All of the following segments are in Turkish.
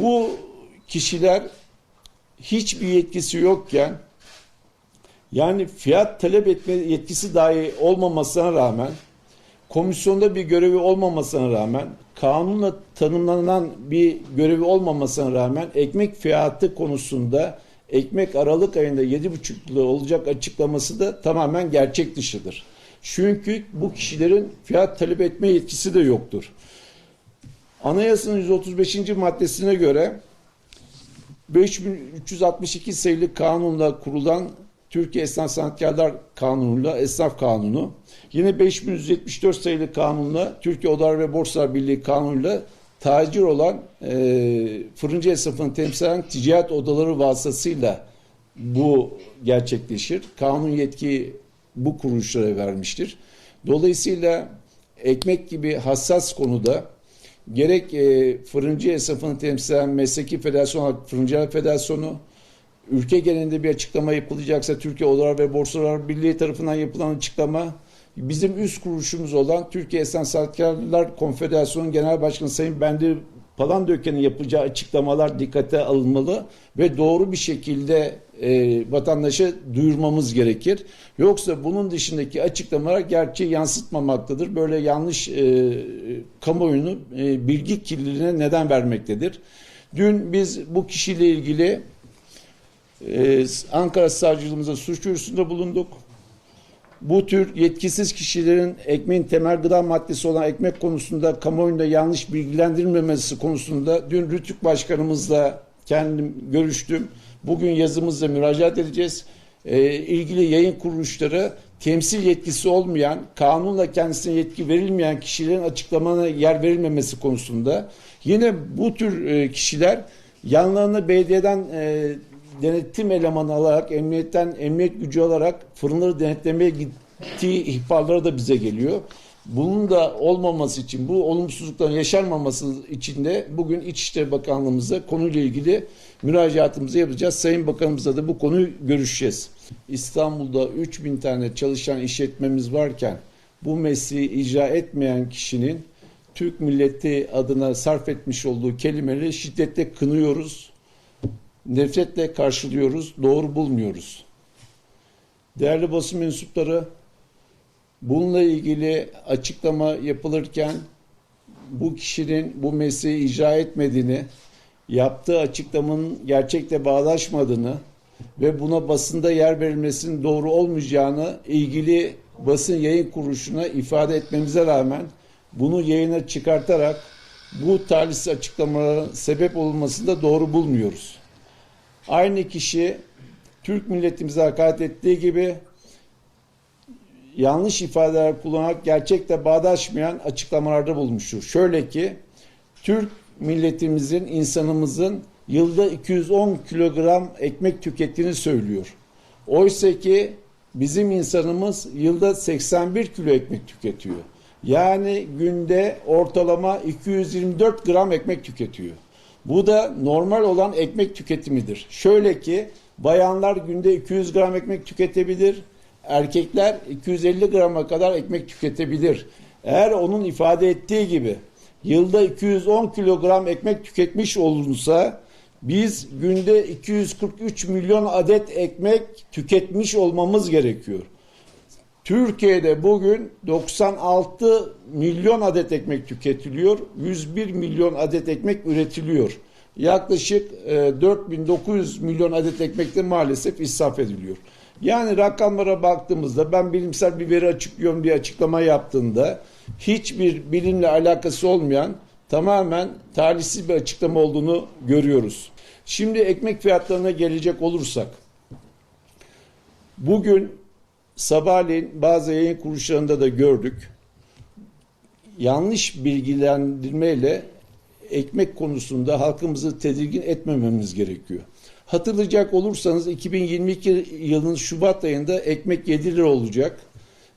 Bu kişiler hiçbir yetkisi yokken yani fiyat talep etme yetkisi dahi olmamasına rağmen komisyonda bir görevi olmamasına rağmen kanunla tanımlanan bir görevi olmamasına rağmen ekmek fiyatı konusunda ekmek Aralık ayında 7,5 lira olacak açıklaması da tamamen gerçek dışıdır. Çünkü bu kişilerin fiyat talep etme yetkisi de yoktur. Anayasanın 135. maddesine göre 5362 sayılı kanunla kurulan Türkiye Esnaf Sanatkarlar Kanunu'yla Esnaf Kanunu, yine 5174 sayılı kanunla Türkiye Odalar ve Borsalar Birliği Kanunu'yla tacir olan e, fırıncı esnafını temsil eden ticaret odaları vasıtasıyla bu gerçekleşir. Kanun yetki bu kuruluşlara vermiştir. Dolayısıyla ekmek gibi hassas konuda gerek e, fırıncı esnafını temsil eden Mesleki Federasyon Fırıncılar Federasyonu, ülke genelinde bir açıklama yapılacaksa Türkiye Odalar ve Borsalar Birliği tarafından yapılan açıklama, bizim üst kuruluşumuz olan Türkiye Esnaf Sanatkarlar Konfederasyonu Genel Başkanı Sayın Bendi Palandöken'in yapacağı açıklamalar dikkate alınmalı ve doğru bir şekilde e, vatandaşa duyurmamız gerekir. Yoksa bunun dışındaki açıklamalar gerçeği yansıtmamaktadır. Böyle yanlış e, kamuoyunu e, bilgi kirliliğine neden vermektedir. Dün biz bu kişiyle ilgili e, Ankara Savcılığımıza suç duyurusunda bulunduk. Bu tür yetkisiz kişilerin ekmeğin temel gıda maddesi olan ekmek konusunda kamuoyunda yanlış bilgilendirilmemesi konusunda dün Rütük Başkanımızla kendim görüştüm. Bugün yazımızla müracaat edeceğiz. Ee, ilgili yayın kuruluşları temsil yetkisi olmayan, kanunla kendisine yetki verilmeyen kişilerin açıklamana yer verilmemesi konusunda. Yine bu tür e, kişiler yanlarına belediyeden e, denetim elemanı alarak, emniyetten emniyet gücü alarak fırınları denetlemeye gittiği ihbarları da bize geliyor. Bunun da olmaması için, bu olumsuzlukların yaşanmaması için de bugün İçişleri Bakanlığımıza konuyla ilgili müracaatımızı yapacağız. Sayın Bakanımızla da bu konuyu görüşeceğiz. İstanbul'da 3000 tane çalışan işletmemiz varken bu mesleği icra etmeyen kişinin Türk milleti adına sarf etmiş olduğu kelimeleri şiddetle kınıyoruz nefretle karşılıyoruz, doğru bulmuyoruz. Değerli basın mensupları, bununla ilgili açıklama yapılırken bu kişinin bu mesleği icra etmediğini, yaptığı açıklamanın gerçekle bağdaşmadığını ve buna basında yer verilmesinin doğru olmayacağını ilgili basın yayın kuruluşuna ifade etmemize rağmen bunu yayına çıkartarak bu talihsiz açıklamalara sebep olmasını da doğru bulmuyoruz. Aynı kişi Türk milletimize hakaret ettiği gibi yanlış ifadeler kullanarak gerçekle bağdaşmayan açıklamalarda bulmuştur. Şöyle ki Türk milletimizin, insanımızın yılda 210 kilogram ekmek tükettiğini söylüyor. Oysa ki bizim insanımız yılda 81 kilo ekmek tüketiyor. Yani günde ortalama 224 gram ekmek tüketiyor. Bu da normal olan ekmek tüketimidir. Şöyle ki bayanlar günde 200 gram ekmek tüketebilir, erkekler 250 grama kadar ekmek tüketebilir. Eğer onun ifade ettiği gibi yılda 210 kilogram ekmek tüketmiş olunsa biz günde 243 milyon adet ekmek tüketmiş olmamız gerekiyor. Türkiye'de bugün 96 milyon adet ekmek tüketiliyor. 101 milyon adet ekmek üretiliyor. Yaklaşık e, 4900 milyon adet ekmek de maalesef israf ediliyor. Yani rakamlara baktığımızda ben bilimsel bir veri açıklıyorum bir açıklama yaptığında hiçbir bilimle alakası olmayan tamamen talihsiz bir açıklama olduğunu görüyoruz. Şimdi ekmek fiyatlarına gelecek olursak bugün sabahleyin bazı yayın kuruluşlarında da gördük. Yanlış bilgilendirmeyle ekmek konusunda halkımızı tedirgin etmememiz gerekiyor. Hatırlayacak olursanız 2022 yılının Şubat ayında ekmek 7 lira olacak.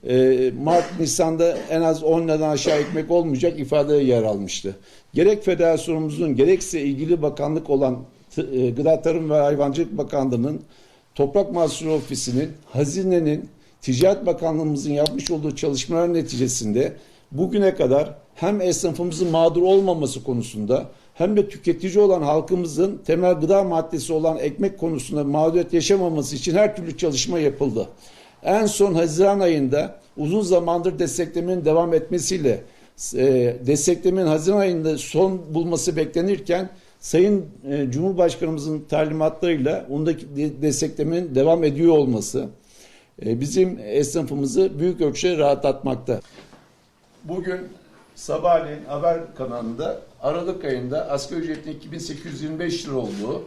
Ee, Mart, Nisan'da en az 10 liradan aşağı ekmek olmayacak ifadeye yer almıştı. Gerek federasyonumuzun gerekse ilgili bakanlık olan e, Gıda Tarım ve Hayvancılık Bakanlığı'nın Toprak Mahsulü Ofisi'nin, Hazine'nin, Ticaret Bakanlığımızın yapmış olduğu çalışmalar neticesinde bugüne kadar hem esnafımızın mağdur olmaması konusunda hem de tüketici olan halkımızın temel gıda maddesi olan ekmek konusunda mağduriyet yaşamaması için her türlü çalışma yapıldı. En son Haziran ayında uzun zamandır desteklemenin devam etmesiyle e, desteklemenin Haziran ayında son bulması beklenirken Sayın e, Cumhurbaşkanımızın talimatlarıyla ondaki de- desteklemenin devam ediyor olması e, bizim esnafımızı büyük ölçüde rahatlatmakta. Bugün sabahleyin haber kanalında Aralık ayında asgari ücretin 2825 lira olduğu,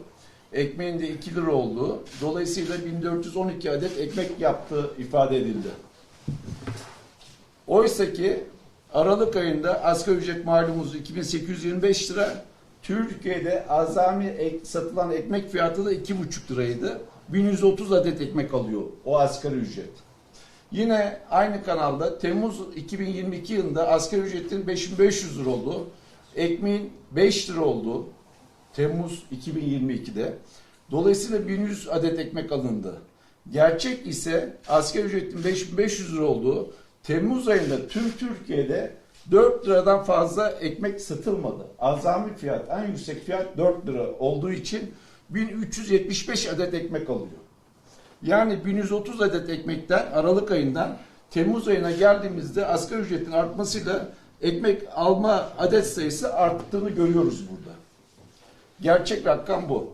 ekmeğin de 2 lira olduğu, dolayısıyla 1412 adet ekmek yaptığı ifade edildi. Oysa ki Aralık ayında asgari ücret malumumuz 2825 lira, Türkiye'de azami ek- satılan ekmek fiyatı da 2,5 liraydı. 1130 adet ekmek alıyor o asgari ücret. Yine aynı kanalda Temmuz 2022 yılında asgari ücretin 5500 lira olduğu, ekmeğin 5 lira olduğu Temmuz 2022'de. Dolayısıyla 1100 adet ekmek alındı. Gerçek ise asgari ücretin 5500 lira olduğu Temmuz ayında tüm Türkiye'de 4 liradan fazla ekmek satılmadı. Azami fiyat, en yüksek fiyat 4 lira olduğu için 1375 adet ekmek alıyor. Yani 1130 adet ekmekten Aralık ayından Temmuz ayına geldiğimizde asgari ücretin artmasıyla ekmek alma adet sayısı arttığını görüyoruz burada. Gerçek rakam bu.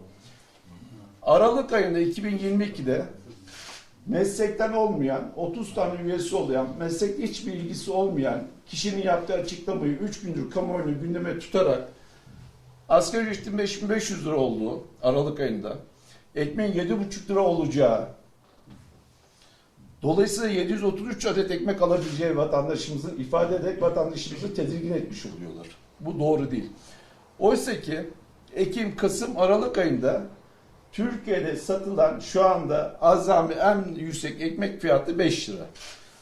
Aralık ayında 2022'de meslekten olmayan, 30 tane üyesi olan, meslekle hiçbir ilgisi olmayan kişinin yaptığı açıklamayı 3 gündür kamuoyunu gündeme tutarak asgari ücretin 5500 lira olduğu Aralık ayında, ekmeğin 7,5 lira olacağı, dolayısıyla 733 adet ekmek alabileceği vatandaşımızın ifade ederek vatandaşımızı tedirgin etmiş oluyorlar. Bu doğru değil. Oysa ki Ekim, Kasım, Aralık ayında Türkiye'de satılan şu anda azami en yüksek ekmek fiyatı 5 lira.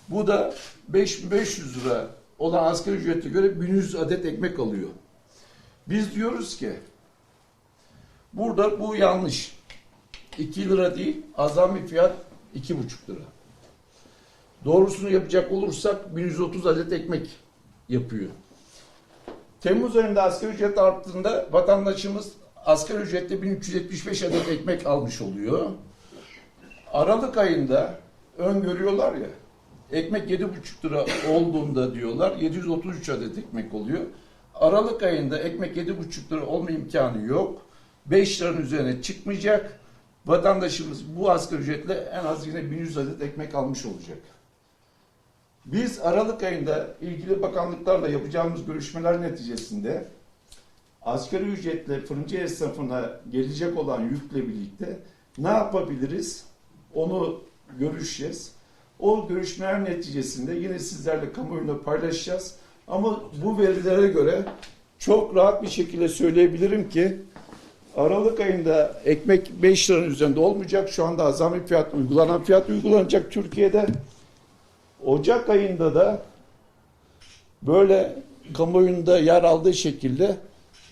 Bu da 5500 lira olan asgari ücrete göre 1100 adet ekmek alıyor. Biz diyoruz ki burada bu yanlış. 2 lira değil, azami fiyat 2,5 lira. Doğrusunu yapacak olursak 1130 adet ekmek yapıyor. Temmuz ayında asgari ücret arttığında vatandaşımız asgari ücretle 1375 adet ekmek almış oluyor. Aralık ayında öngörüyorlar ya ekmek 7,5 lira olduğunda diyorlar 733 adet ekmek oluyor. Aralık ayında ekmek 7,5 lira olma imkanı yok. 5 liranın üzerine çıkmayacak. Vatandaşımız bu asgari ücretle en az yine 1100 adet ekmek almış olacak. Biz Aralık ayında ilgili bakanlıklarla yapacağımız görüşmeler neticesinde asgari ücretle fırıncı esnafına gelecek olan yükle birlikte ne yapabiliriz? Onu görüşeceğiz. O görüşmeler neticesinde yine sizlerle kamuoyuyla paylaşacağız. Ama bu verilere göre çok rahat bir şekilde söyleyebilirim ki Aralık ayında ekmek 5 liranın üzerinde olmayacak. Şu anda azami fiyat uygulanan fiyat uygulanacak Türkiye'de. Ocak ayında da böyle kamuoyunda yer aldığı şekilde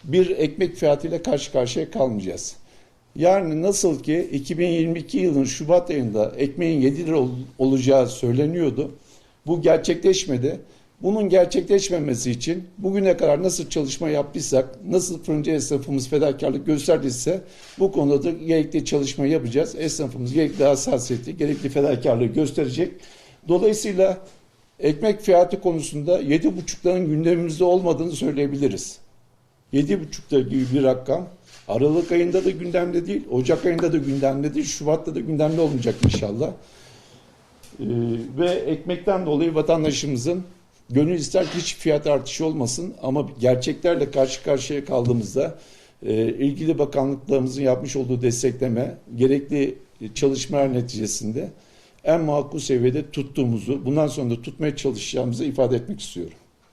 bir ekmek fiyatıyla karşı karşıya kalmayacağız. Yani nasıl ki 2022 yılın Şubat ayında ekmeğin 7 lira ol- olacağı söyleniyordu. Bu gerçekleşmedi. Bunun gerçekleşmemesi için bugüne kadar nasıl çalışma yaptıysak, nasıl fırıncı esnafımız fedakarlık gösterdiyse bu konuda da gerekli çalışma yapacağız. Esnafımız gerekli hassasiyeti, gerekli fedakarlığı gösterecek. Dolayısıyla ekmek fiyatı konusunda 7,5'ların gündemimizde olmadığını söyleyebiliriz. 7,5'da gibi bir rakam. Aralık ayında da gündemde değil, Ocak ayında da gündemde değil, Şubat'ta da gündemde olmayacak inşallah. Ee, ve ekmekten dolayı vatandaşımızın gönül ister ki hiç fiyat artışı olmasın ama gerçeklerle karşı karşıya kaldığımızda e, ilgili bakanlıklarımızın yapmış olduğu destekleme gerekli çalışmalar neticesinde en makul seviyede tuttuğumuzu, bundan sonra da tutmaya çalışacağımızı ifade etmek istiyorum.